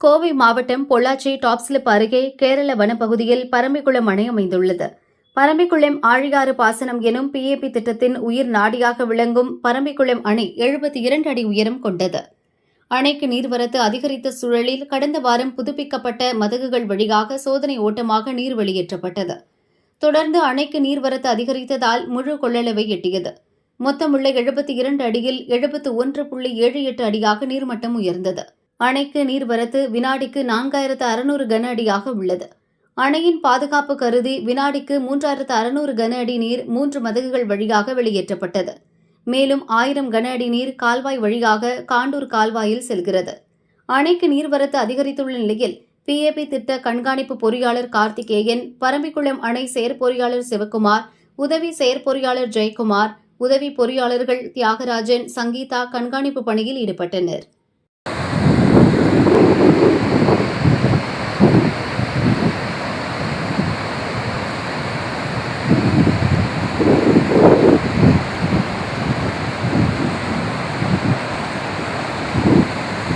கோவை மாவட்டம் பொள்ளாச்சி டாப்ஸ்லிப் அருகே கேரள வனப்பகுதியில் பரம்பிக்குளம் அணை அமைந்துள்ளது பரம்பிக்குளம் ஆழியாறு பாசனம் எனும் பிஏபி திட்டத்தின் உயிர் நாடியாக விளங்கும் பரம்பிக்குளம் அணை எழுபத்தி இரண்டு அடி உயரம் கொண்டது. அணைக்கு நீர்வரத்து அதிகரித்த சூழலில் கடந்த வாரம் புதுப்பிக்கப்பட்ட மதகுகள் வழியாக சோதனை ஓட்டமாக நீர் வெளியேற்றப்பட்டது. தொடர்ந்து அணைக்கு நீர்வரத்து அதிகரித்ததால் முழு கொள்ளளவை எட்டியது. மொத்தமுள்ள எழுபத்தி இரண்டு அடியில் எழுபத்து ஒன்று புள்ளி ஏழு எட்டு அடியாக நீர்மட்டம் உயர்ந்தது. அணைக்கு நீர்வரத்து வினாடிக்கு நான்காயிரத்து அறுநூறு கன அடியாக உள்ளது. அணையின் பாதுகாப்பு கருதி வினாடிக்கு மூன்றாயிரத்து அறுநூறு கன அடி நீர் மூன்று மதகுகள் வழியாக வெளியேற்றப்பட்டது. மேலும் ஆயிரம் கன அடி நீர் கால்வாய் வழியாக காண்டூர் கால்வாயில் செல்கிறது. அணைக்கு நீர்வரத்து அதிகரித்துள்ள நிலையில் பிஏபி திட்ட கண்காணிப்பு பொறியாளர் கார்த்திகேயன் பரம்பிக்குளம் அணை செயற்பொறியாளர் சிவக்குமார் உதவி செயற்பொறியாளர் ஜெயக்குமார் உதவி பொறியாளர்கள் தியாகராஜன் சங்கீதா கண்காணிப்பு பணியில் ஈடுபட்டனர்.